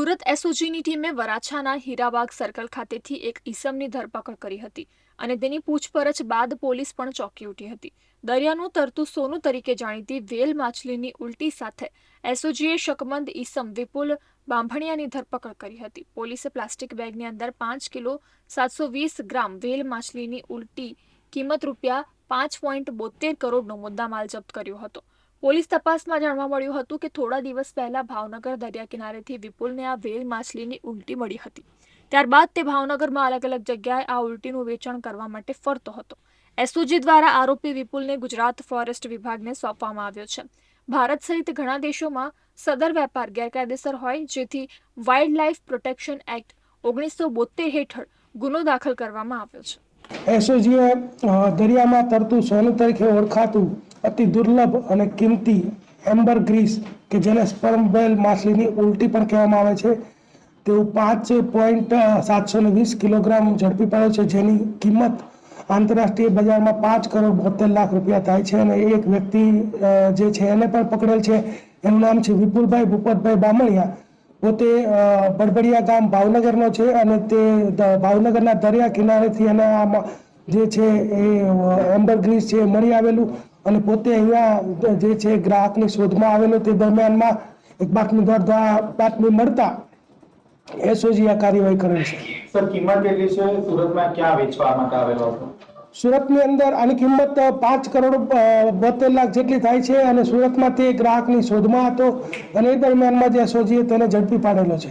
એસઓજીની ટીમે વરાછાના હીરાબાગ સર્કલ ખાતેથી એક ઈસમની ધરપકડ કરી હતી અને તેની પૂછપરછ બાદ પોલીસ પણ ચોંકી ઉઠી હતી. દરિયાનું તરતું સોનું તરીકે જાણીતી વેલ માછલીની ઉલટી સાથે એસઓજીએ શકમંદ ઈસમ વિપુલ બાંભણિયાની ધરપકડ કરી હતી. પોલીસે પ્લાસ્ટિક બેગની અંદર પાંચ કિલો સાતસો વીસ ગ્રામ વેલ માછલીની ઉલટી કિંમત રૂપિયા પાંચ પોઈન્ટ બોતેર કરોડનો મુદ્દામાલ જપ્ત કર્યો હતો. પોલીસ તપાસમાં જાણવા મળ્યું હતું કે થોડા દિવસ પહેલા ભાવનગર દરિયા કિનારેથી વિપુલને આ વેલ માછલીની ઉલટી મળી હતી. ત્યારબાદ તે ભાવનગરમાં અલગ અલગ જગ્યાએ આ ઉલટીનું વેચાણ કરવા માટે ફરતો હતો. એસઓજી દ્વારા આરોપી વિપુલને ગુજરાત ફોરેસ્ટ વિભાગને સોંપવામાં આવ્યો છે. ભારત સહિત ઘણા દેશોમાં સદર વેપાર ગેરકાયદેસર હોય, જેથી વાઇલ્ડ લાઇફ પ્રોટેક્શન એક્ટ ઓગણીસો બોતેર હેઠળ ગુનો દાખલ કરવામાં આવ્યો છે. એસઓજીએ દરિયામાં તરતું સોનું તરીકે ઓળખાતું અતિ દુર્લભ અને કિંમતી એમ્બર ગ્રીસ, કે જેને સ્પર્મ વેલ માછલીની ઉલટી પણ કહેવામાં આવે છે. તેવું પાંચ પોઈન્ટ સાતસો ને વીસ કિલોગ્રામ ઝડપી પાડ્યો છે, જેની કિંમત આંતરરાષ્ટ્રીય બજારમાં પાંચ કરોડ બોતેર લાખ રૂપિયા થાય છે. અને એક વ્યક્તિ જે છે એને પણ પકડેલ છે. એનું નામ છે વિપુલભાઈ ભૂપતભાઈ બામણિયા. પોતે બડબડિયા ગામ ભાવનગરનો છે અને તે ભાવનગરના દરિયા કિનારેથી એને આ જે છે એ એમ્બર ગ્રીસ છે મળી આવેલું. અને પોતે અહીંયા જે છે ગ્રાહકની શોધમાં આવેલો તે દરમિયાનમાં એક બાતમીદાર દ્વારા બાતમી મળતા એસઓજી આ કાર્યવાહી કરેલ છે. સર કિંમત કેટલી છે? સુરતમાં ક્યાં વેચવા માટે આવેલો હતો? સુરતની અંદર આની કિંમત પાંચ કરોડ બોતેર લાખ જેટલી થાય છે અને સુરતમાં તે ગ્રાહકની શોધમાં હતો અને એ દરમિયાનમાં જે એસઓજીએ તેને ઝડપી પાડેલો છે.